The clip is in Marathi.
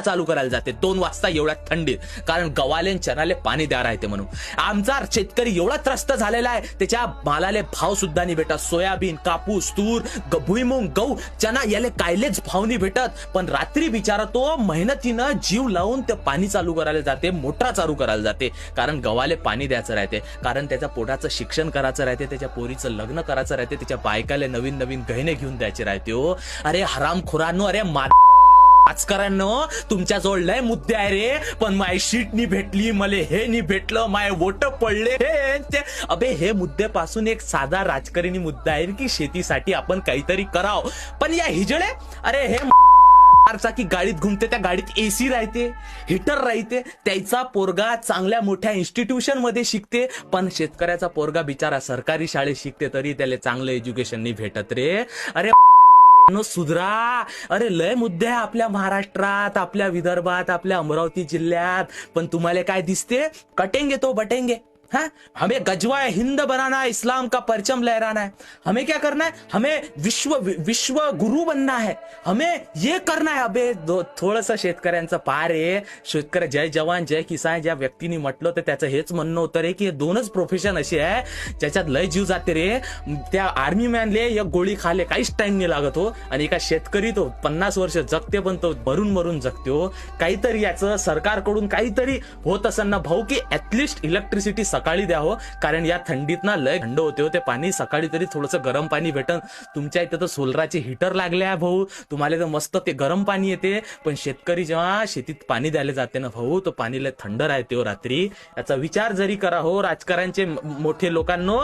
चालू करायला जाते. दोन वाजता एवढ्या थंडीत. कारण गव्हाले चनाले पाणी द्या राहते म्हणून. आमचा शेतकरी एवढा त्रस्त झालेला आहे. त्याच्या मालाले भाव सुद्धा नाही भेटत. सोयाबीन कापूस तूर ग- भुईमुंग गहू चना याले कायलेच भाव नाही भेटत. पण रात्री बिचारा तो मेहनतीनं जीव लावून ते पाणी चालू करायला जाते. मोटरा चालू करायला जाते. कारण गव्हाले पाणी द्यायचं राहते. कारण त्याच्या पोटाचं शिक्षण करायचं राहते. त्याच्या पोरीचं लग्न करायचं राहते. त्याच्या बायकाले नवीन नवीन गहने घेऊन द्यायचे राहते हो. अरे हरामखोरांनो अरे मा राजकारण तुमच्या लय मुद्दे आहे रे. पण माय शीट नी भेटली मले हे नी भेटलं माय वोट पडले हे. ते अबे हे मुद्दे पासून एक साधा राजकारणी मुद्दा आहे की शेतीसाठी आपण काहीतरी कराव. पण या हिजळे अरे हे चारचाकी गाडीत घुमते त्या गाडीत एसी राहते हिटर राहते त्याचा पोरगा चांगल्या मोठ्या इन्स्टिट्यूशनमध्ये शिकते पण शेतकऱ्याचा पोरगा बिचारा सरकारी शाळेत शिकते तरी त्याला चांगलं एज्युकेशन नाही भेटत रे. अरे सुधरा. अरे लय मुद्दे आहे आपल्या महाराष्ट्रात आपल्या विदर्भात आपल्या अमरावती जिल्ह्यात. पण तुम्हाला काय दिसते? कटेंगे तो बटेंगे. है? हमें गजवा हिंद बनाना है इस्लाम का परचम लहराना है। हमें क्या करना है? हमें विश्व विश्व गुरु बनना है। हमें ये करना है। अबे थोडस शेतकऱ्यांचं पार आहे. शेतकरी जय जवान जय किसान ज्या व्यक्तीने म्हटलं तर त्याचं हेच म्हणणं होतं रे की हे दोनच प्रोफेशन असे आहे ज्याच्यात लय जीव जाते रे. त्या आर्मी मॅनले एक गोळी खाले काहीच टाइम नाही लागत हो. आणि एका शेतकरी तो पन्नास वर्ष जगते पण तो मरून मरून जगते हो. काहीतरी याचं सरकारकडून काहीतरी होत असताना भाऊ की ऍटलिस्ट इलेक्ट्रिसिटी सकाळी द्या हो कारण या थंडीत ना लय थंड होते हो ते पाणी. सकाळी तरी थोडंसं गरम पाणी भेटन. तुमच्या इथं तर सोलराचे हिटर लागले आहे भाऊ. तुम्हाला तर मस्त ते गरम पाणी येते. पण शेतकरी जेव्हा शेतीत पाणी द्यायला जाते ना भाऊ तो पाणी लय थंड राहते हो रात्री. याचा विचार जरी करा हो राजकारणचे मोठे लोकांनो.